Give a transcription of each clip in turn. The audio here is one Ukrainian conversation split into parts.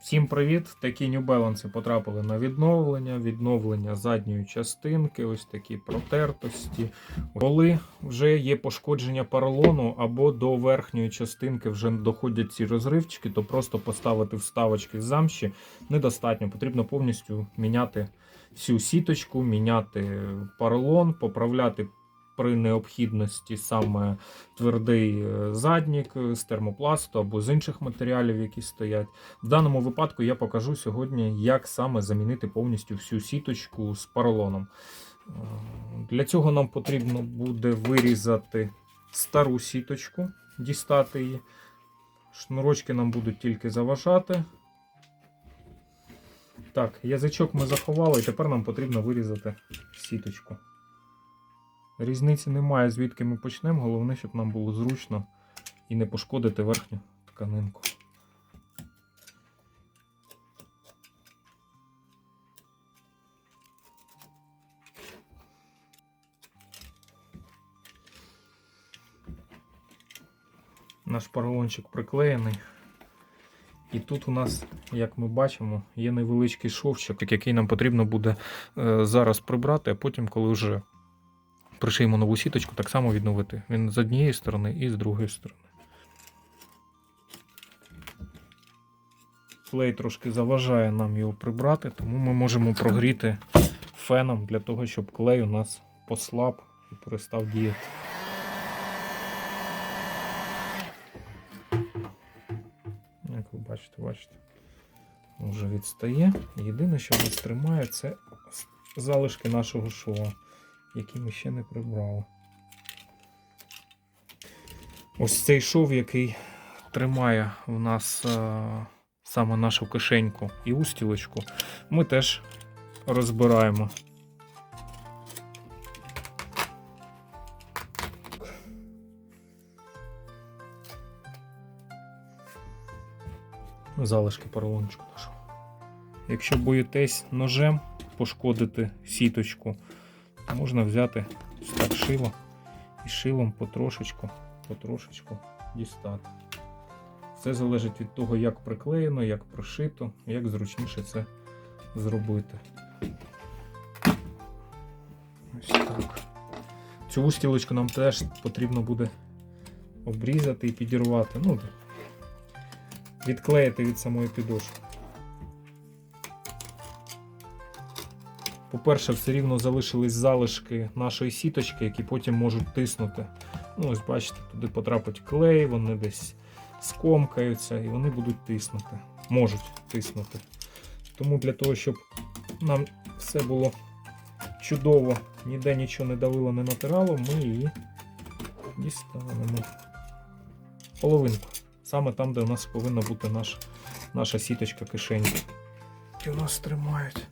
Всім привіт! Такі New Balance потрапили на відновлення, відновлення задньої частинки, ось такі протертості. Коли вже є пошкодження поролону або до верхньої частинки вже доходять ці розривчики, то просто поставити вставочки з замші недостатньо. Потрібно повністю міняти всю сіточку, міняти поролон, поправляти при необхідності саме твердий е, заднік з термопласту або з інших матеріалів, які стоять. В даному випадку я покажу сьогодні, як саме замінити повністю всю сіточку з поролоном. Е, Для цього нам потрібно буде вирізати стару сіточку, дістати її. Шнурочки нам будуть тільки заважати. Так, язичок ми заховали, і тепер нам потрібно вирізати сіточку. Різниці немає, звідки ми почнемо. Головне, щоб нам було зручно і не пошкодити верхню тканинку. Наш поролончик приклеєний. І тут у нас, як ми бачимо, є невеличкий шовчик, який нам потрібно буде е, зараз прибрати, а потім, коли вже пришиємо нову сіточку, так само відновити. Він з однієї сторони і з другої сторони. Клей трошки заважає нам його прибрати, тому ми можемо прогріти феном для того, щоб клей у нас послаб і перестав діяти. Як ви бачите, бачите, вже відстає. Єдине, що нас тримає, це залишки нашого шова які ми ще не прибрали. Ось цей шов, який тримає в нас е, саме нашу кишеньку і устілочку, ми теж розбираємо. Залишки поролончику нашого. Якщо боїтесь ножем пошкодити сіточку, можна взяти так шило і шилом потрошечку, потрошечку дістати. Все залежить від того, як приклеєно, як прошито, як зручніше це зробити. Ось так. Цю устілочку нам теж потрібно буде обрізати і підірвати. Ну, відклеїти від самої підошви. По-перше, все рівно залишились залишки нашої сіточки, які потім можуть тиснути. Ну, ось бачите, туди потрапить клей, вони десь скомкаються і вони будуть тиснути. Можуть тиснути. Тому для того, щоб нам все було чудово, ніде нічого не давило, не натирало, ми її дістанемо. Половинку. Саме там, де у нас повинна бути наш, наша сіточка кишеньки. І у нас тримають.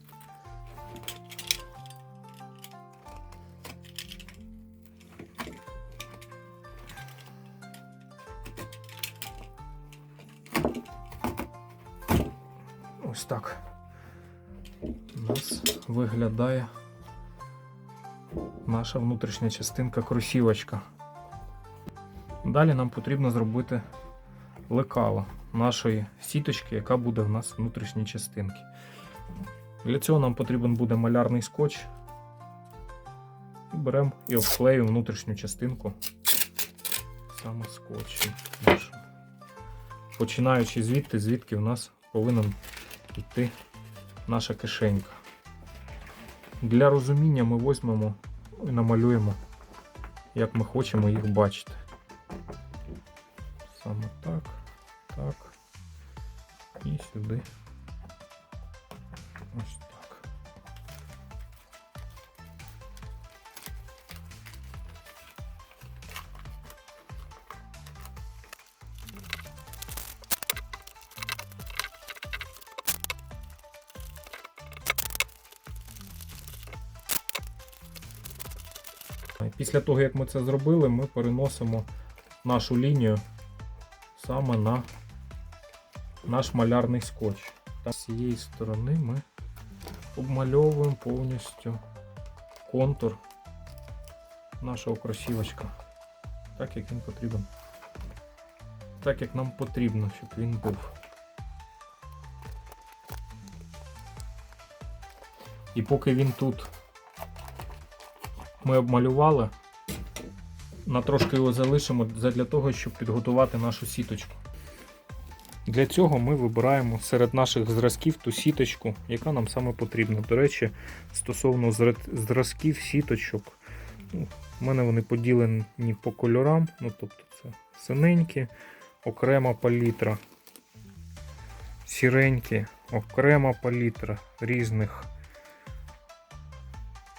Виглядає наша внутрішня частинка кросівочка. Далі нам потрібно зробити лекало нашої сіточки, яка буде в нас внутрішній частинці. Для цього нам потрібен буде малярний скотч. Беремо і обклеюємо внутрішню частинку саме скотчем. Починаючи звідти, звідки в нас повинен йти наша кишенька. Для розуміння ми візьмемо і намалюємо, як ми хочемо їх бачити. Саме так, так і сюди. Після того, як ми це зробили, ми переносимо нашу лінію саме на наш малярний скотч. Та з цієї сторони ми обмальовуємо повністю контур нашого кросівочка, так як він потрібен. Так як нам потрібно, щоб він був. І поки він тут ми обмалювали, на трошки його залишимо для того, щоб підготувати нашу сіточку. Для цього ми вибираємо серед наших зразків ту сіточку, яка нам саме потрібна. До речі, стосовно зразків сіточок, ну, в мене вони поділені по кольорам, ну тобто це синенькі, окрема палітра, сіренькі, окрема палітра різних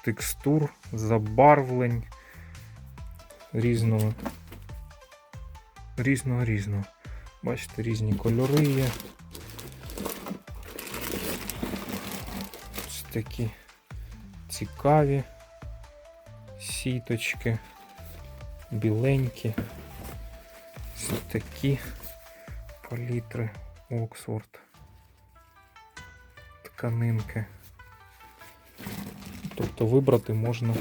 текстур, забарвлень, різного різного різного. Бачите, різні кольори є. Ось такі цікаві сіточки, біленькі. Ось такі палітри Оксфорд. Тканинки. Тобто вибрати можна.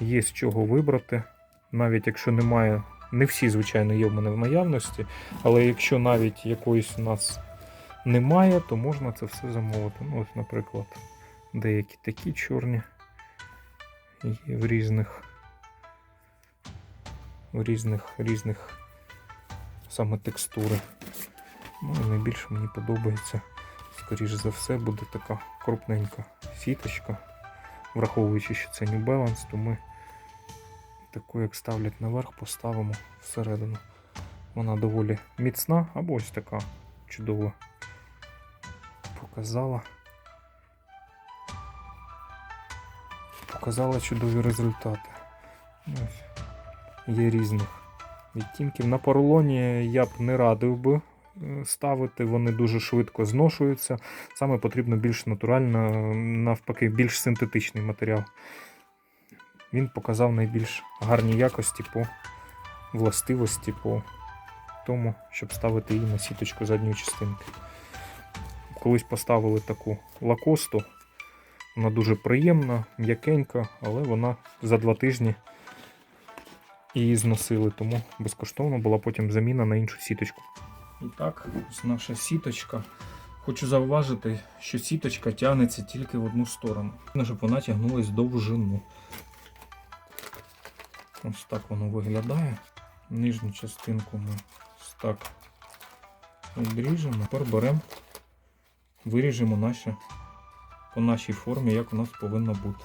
Є з чого вибрати, навіть якщо немає не всі, звичайно, є в мене в наявності, але якщо навіть якоїсь у нас немає, то можна це все замовити. Ну, ось, наприклад, деякі такі чорні є в різних в різних різних саме текстури. Ну, і найбільше мені подобається, скоріш за все, буде така крупненька сіточка. Враховуючи, що це New Balance, то ми таку, як ставлять наверх, поставимо всередину. Вона доволі міцна, або ось така чудова. Показала. Показала чудові результати. Ось. Є різних відтінків. На поролоні я б не радив би ставити, вони дуже швидко зношуються. Саме потрібно більш натурально, навпаки, більш синтетичний матеріал він показав найбільш гарні якості по властивості, по тому, щоб ставити її на сіточку задньої частинки. Колись поставили таку лакосту. Вона дуже приємна, м'якенька, але вона за два тижні її зносили, тому безкоштовно була потім заміна на іншу сіточку. І так, ось наша сіточка. Хочу зауважити, що сіточка тягнеться тільки в одну сторону, щоб вона тягнулась довжину. Ось так воно виглядає. Нижню частинку ми ось так відріжемо. Тепер беремо, виріжемо наші, по нашій формі, як у нас повинно бути.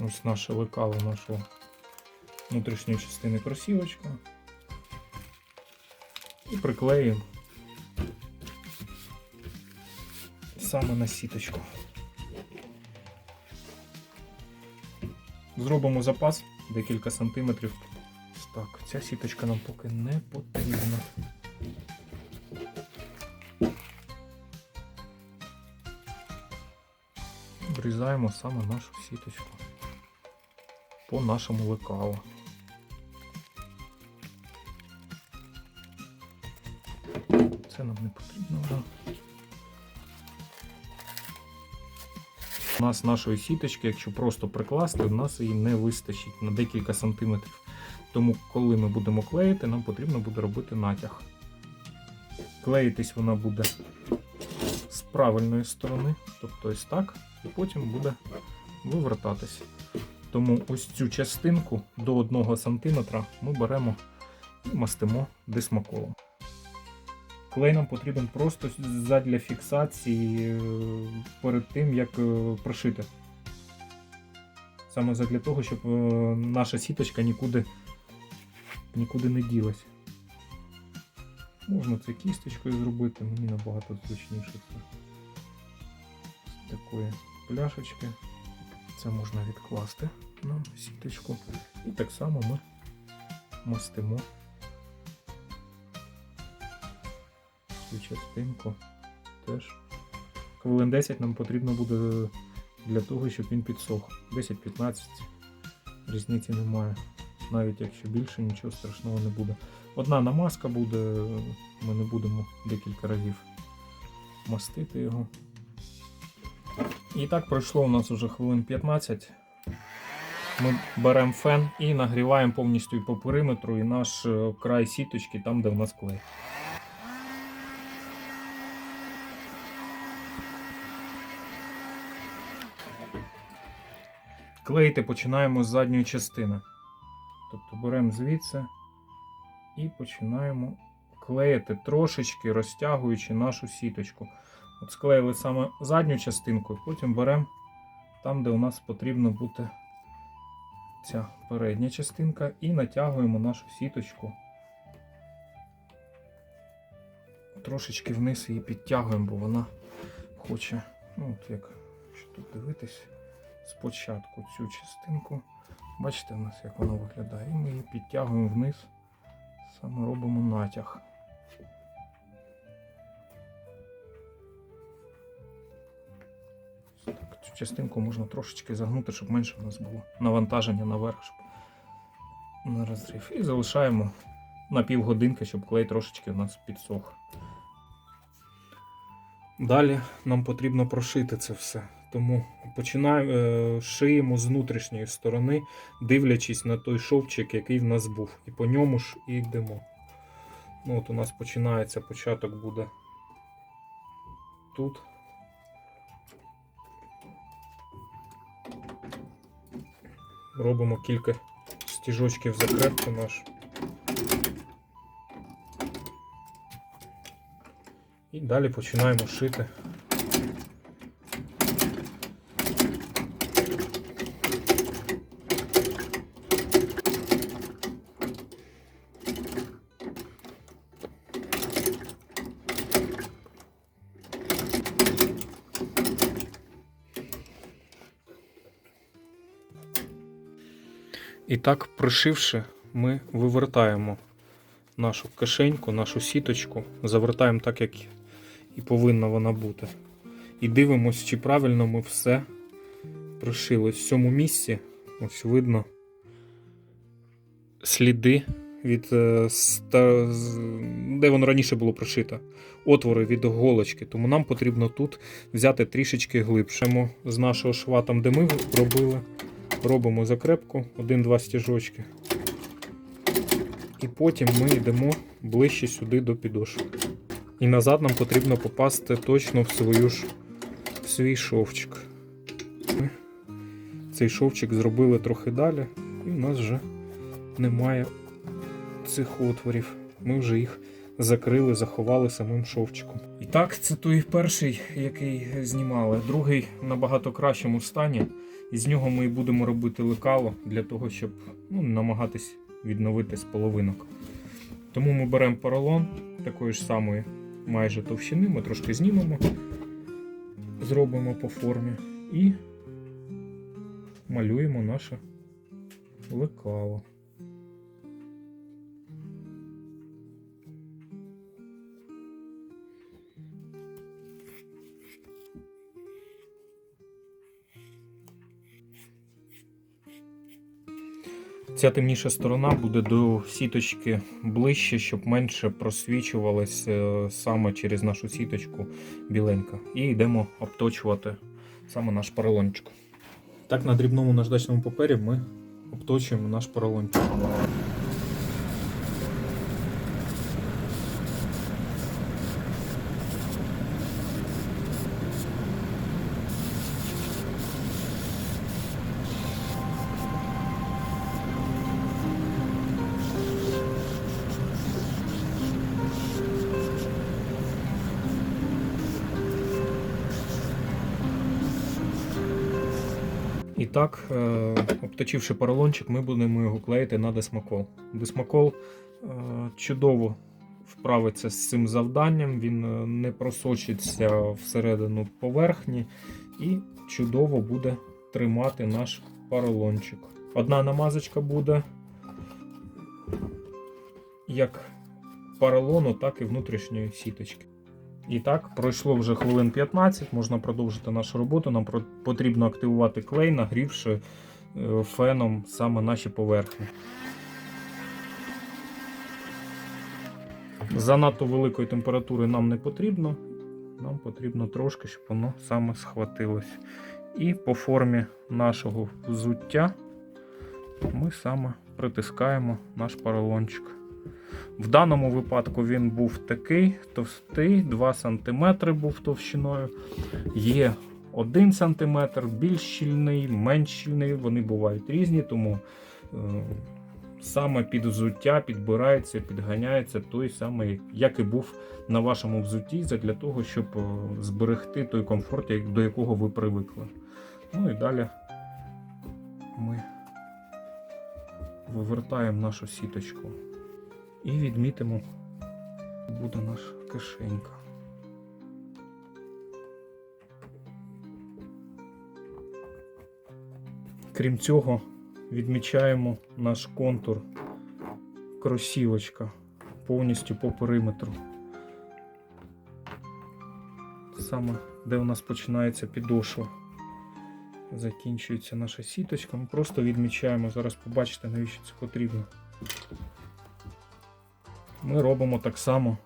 Ось наше лекало нашого внутрішньої частини кросівочка. І приклеїмо саме на сіточку. Зробимо запас декілька сантиметрів. Так, ця сіточка нам поки не потрібна. Обрізаємо саме нашу сіточку по нашому лекалу. Це нам не потрібно вже. У нас нашої сіточки, якщо просто прикласти, у нас її не вистачить на декілька сантиметрів. Тому, коли ми будемо клеїти, нам потрібно буде робити натяг. Клеїтись вона буде з правильної сторони, тобто ось так, і потім буде вивертатись. Тому ось цю частинку до 1 см ми беремо і мастимо дисмаколом. Клей нам потрібен просто задля фіксації е, перед тим, як е, прошити. Саме задля того, щоб е, наша сіточка нікуди, нікуди не ділась. Можна це кісточкою зробити, мені набагато зручніше це. З такої пляшечки. Це можна відкласти на сіточку. І так само ми мастимо. цю частинку теж. Хвилин 10 нам потрібно буде для того, щоб він підсох. 10-15 різниці немає. Навіть якщо більше, нічого страшного не буде. Одна намазка буде, ми не будемо декілька разів мастити його. І так пройшло у нас вже хвилин 15. ми беремо фен і нагріваємо повністю і по периметру, і наш е, край сіточки, там, де в нас клей. Клеїти починаємо з задньої частини. Тобто беремо звідси і починаємо клеїти трошечки, розтягуючи нашу сіточку. От склеїли саме задню частинку, потім беремо там, де у нас потрібно бути ця передня частинка, і натягуємо нашу сіточку. Трошечки вниз її підтягуємо, бо вона хоче, ну от як тут дивитись, спочатку цю частинку. Бачите, у нас як вона виглядає. І ми її підтягуємо вниз, саме робимо натяг. Частинку можна трошечки загнути, щоб менше у нас було навантаження наверх, щоб на розрив. І залишаємо на півгодинки, щоб клей трошечки у нас підсох. Далі нам потрібно прошити це все. Тому починаємо, е, шиємо з внутрішньої сторони, дивлячись на той шовчик, який в нас був. І по ньому ж і йдемо. Ну, от у нас починається, початок буде тут. Робимо кілька стіжочків закрепки наш. І далі починаємо шити. Так, пришивши, ми вивертаємо нашу кишеньку, нашу сіточку, завертаємо так, як і повинна вона бути. І дивимося, чи правильно ми все пришили. В цьому місці ось видно сліди від е, де воно раніше було прошито. Отвори від голочки. Тому нам потрібно тут взяти трішечки глибше. З нашого шва, там, де ми робили, робимо закрепку, один-два стіжочки. І потім ми йдемо ближче сюди до підошви. І назад нам потрібно попасти точно в свою ж в свій шовчик. Ми цей шовчик зробили трохи далі, і в нас вже немає цих отворів. Ми вже їх закрили, заховали самим шовчиком. І так, це той перший, який знімали. Другий набагато кращому стані. І з нього ми і будемо робити лекало для того, щоб ну, намагатись відновити з половинок. Тому ми беремо поролон такої ж самої майже товщини, ми трошки знімемо, зробимо по формі і малюємо наше лекало. Ця темніша сторона буде до сіточки ближче, щоб менше просвічувалась е, саме через нашу сіточку біленька. І йдемо обточувати саме наш поролончик. Так, на дрібному наждачному папері ми обточуємо наш поролончик. Так, е, обточивши поролончик, ми будемо його клеїти на десмакол. Десмакол е, чудово вправиться з цим завданням, він е, не просочиться всередину поверхні і чудово буде тримати наш поролончик. Одна намазочка буде як поролону, так і внутрішньої сіточки. І так, пройшло вже хвилин 15, можна продовжити нашу роботу. Нам потрібно активувати клей, нагрівши е, феном саме наші поверхні. Занадто великої температури нам не потрібно. Нам потрібно трошки, щоб воно саме схватилось. І по формі нашого взуття ми саме притискаємо наш поролончик. В даному випадку він був такий товстий, 2 см був товщиною. Є 1 см, більш щільний, менш щільний. Вони бувають різні, тому е, саме під взуття підбирається, підганяється той самий, як і був на вашому взутті, для того, щоб е, зберегти той комфорт, до якого ви привикли. Ну і далі ми вивертаємо нашу сіточку і відмітимо, буде наша кишенька. Крім цього, відмічаємо наш контур кросівочка повністю по периметру. Саме де у нас починається підошва. Закінчується наша сіточка. Ми просто відмічаємо. Зараз побачите, навіщо це потрібно. Ми робимо так само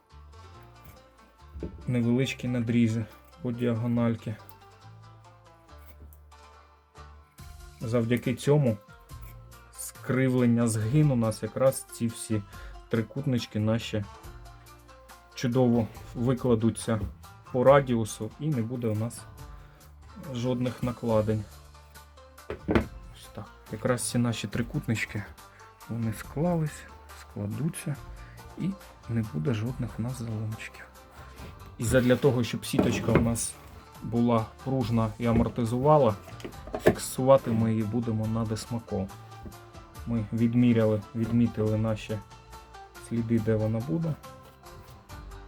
невеличкі надрізи по діагональки. Завдяки цьому скривлення згин у нас якраз ці всі трикутнички наші чудово викладуться по радіусу і не буде у нас жодних накладень. Ось так. Якраз ці наші трикутнички вони склались, складуться і не буде жодних у нас заломчиків. І задля того, щоб сіточка у нас була пружна і амортизувала, фіксувати ми її будемо на десмакол. Ми відміряли, відмітили наші сліди, де вона буде.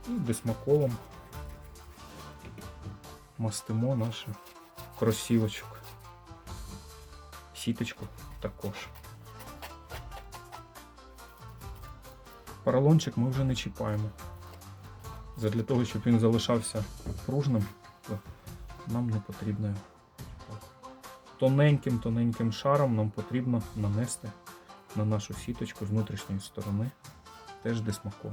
І десмаколом мастимо нашу кросівочок. Сіточку також. Поролончик ми вже не чіпаємо. Задля того, щоб він залишався пружним, то нам не потрібно. Тоненьким-тоненьким шаром нам потрібно нанести на нашу сіточку з внутрішньої сторони теж десмакол.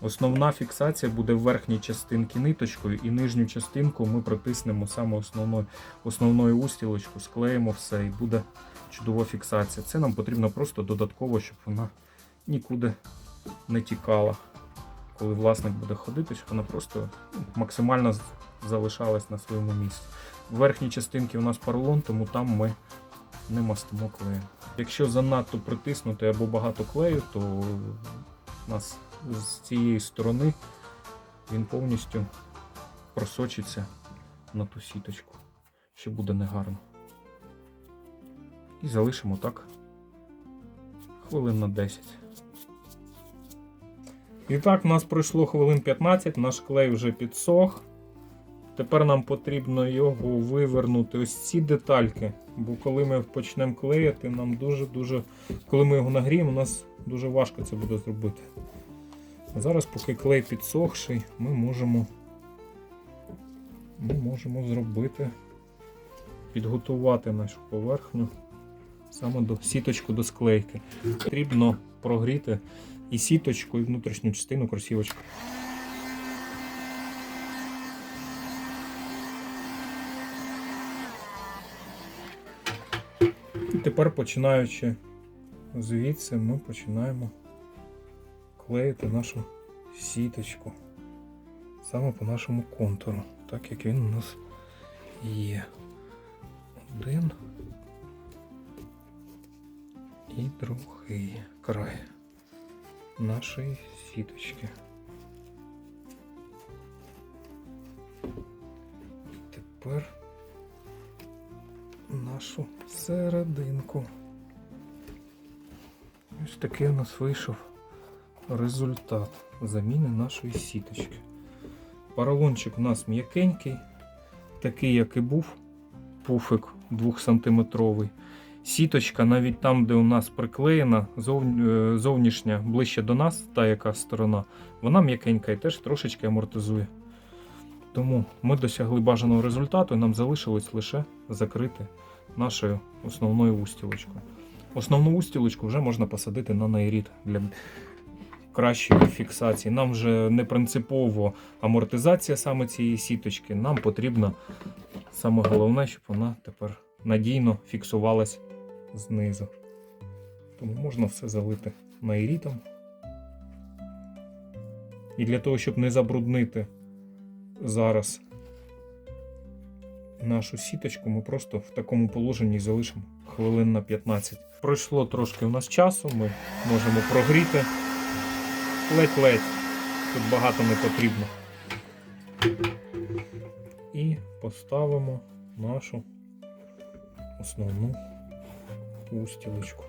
Основна фіксація буде в верхній частинці ниточкою, і нижню частинку ми притиснемо саме основною, основною устілочку, склеїмо все і буде чудова фіксація. Це нам потрібно просто додатково, щоб вона нікуди не тікала. Коли власник буде ходити, щоб вона просто ну, максимально залишалась на своєму місці. В верхній частинці у нас поролон, тому там ми не мастимо клеєм. Якщо занадто притиснути або багато клею, то у нас з цієї сторони він повністю просочиться на ту сіточку, що буде негарно. І залишимо так хвилин на 10. І так, у нас пройшло хвилин 15, наш клей вже підсох. Тепер нам потрібно його вивернути ось ці детальки. Бо коли ми почнемо клеїти, нам дуже-дуже. Коли ми його нагріємо, у нас дуже важко це буде зробити. Зараз, поки клей підсохший, ми можемо, ми можемо зробити, підготувати нашу поверхню саме до сіточку до склейки. Потрібно прогріти і сіточку, і внутрішню частину кросівочки. І тепер, починаючи звідси, ми починаємо клеїти нашу сіточку саме по нашому контуру, так як він у нас є. Один і другий край нашої сіточки. І тепер нашу серединку. Ось такий у нас вийшов результат заміни нашої сіточки. Поролончик у нас м'якенький, такий, як і був, пуфик 2 сантиметровий. Сіточка, навіть там, де у нас приклеєна, е, зовнішня ближче до нас, та яка сторона, вона м'якенька і теж трошечки амортизує. Тому ми досягли бажаного результату, і нам залишилось лише закрити нашою основною устілочкою. Основну устілочку вже можна посадити на найрід для кращої фіксації. Нам вже не принципово амортизація саме цієї сіточки. Нам потрібно саме головне, щоб вона тепер надійно фіксувалась знизу. Тому можна все залити наірітом. І для того, щоб не забруднити зараз нашу сіточку, ми просто в такому положенні залишимо хвилин на 15. Пройшло трошки у нас часу, ми можемо прогріти. Ледь-ледь. Тут багато не потрібно. І поставимо нашу основну устілочку.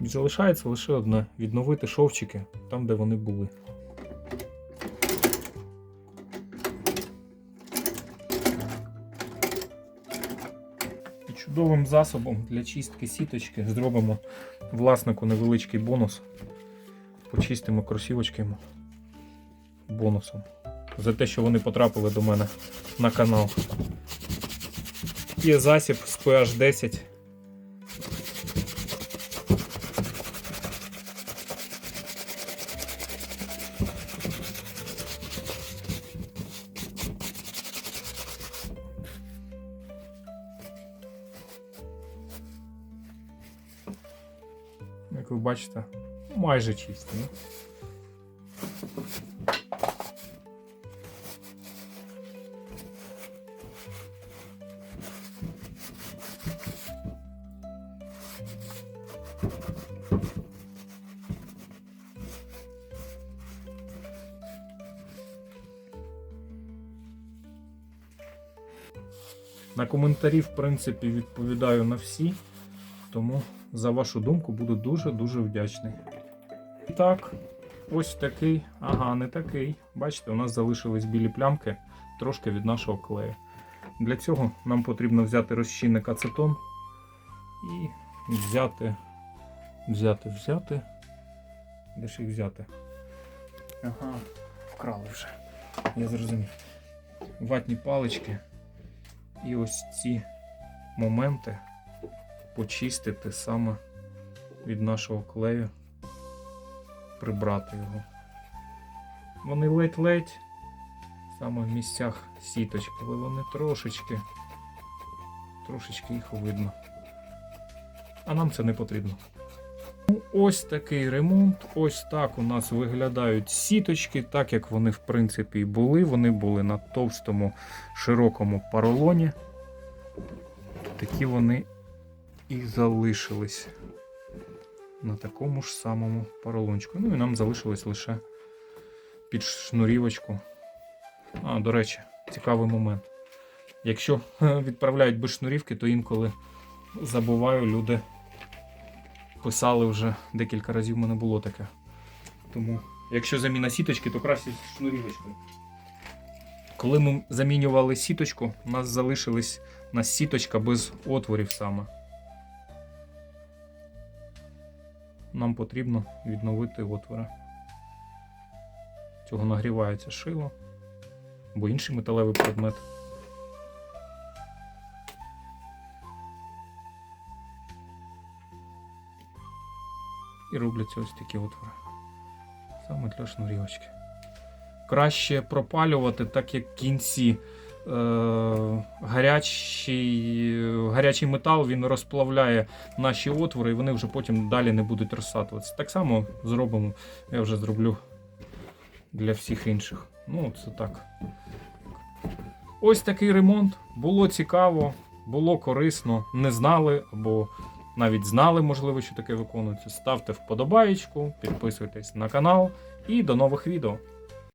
І залишається лише одне відновити шовчики там, де вони були. І чудовим засобом для чистки сіточки зробимо власнику невеличкий бонус. Почистимо кросівочки бонусом. За те, що вони потрапили до мене на канал. Є засіб з PH 10. Як ви бачите, майже чисті. Коментарі, в принципі, відповідаю на всі, тому за вашу думку буду дуже-дуже вдячний. Так, ось такий, ага, не такий. Бачите, у нас залишились білі плямки трошки від нашого клею. Для цього нам потрібно взяти розчинник ацетон і взяти, взяти, взяти. Де ж їх взяти? Ага, вкрали вже. Я зрозумів. Ватні палички. І ось ці моменти почистити саме від нашого клею, прибрати його. Вони ледь-ледь саме в місцях сіточки, але вони трошечки, трошечки їх видно. А нам це не потрібно. Ну, Ось такий ремонт. Ось так у нас виглядають сіточки, так як вони в принципі і були. Вони були на товстому широкому поролоні. Такі вони і залишились на такому ж самому поролончику. Ну і нам залишилось лише під шнурівочку. А, до речі, цікавий момент. Якщо відправляють без шнурівки, то інколи забуваю, люди писали вже декілька разів, в мене було таке. Тому, якщо заміна сіточки, то краще шнурівочкою. Коли ми замінювали сіточку, у нас залишилась у нас сіточка без отворів саме. Нам потрібно відновити отвори. Цього нагрівається шило або інший металевий предмет. І робляться ось такі отвори. Саме для шнурівочки. Краще пропалювати, так як кінці е, гарячий, гарячий метал він розплавляє наші отвори, і вони вже потім далі не будуть розсатуватися. Так само зробимо, я вже зроблю для всіх інших. Ну, це так. Ось такий ремонт. Було цікаво, було корисно, не знали або навіть знали, можливо, що таке виконується. Ставте вподобаєчку, підписуйтесь на канал і до нових відео.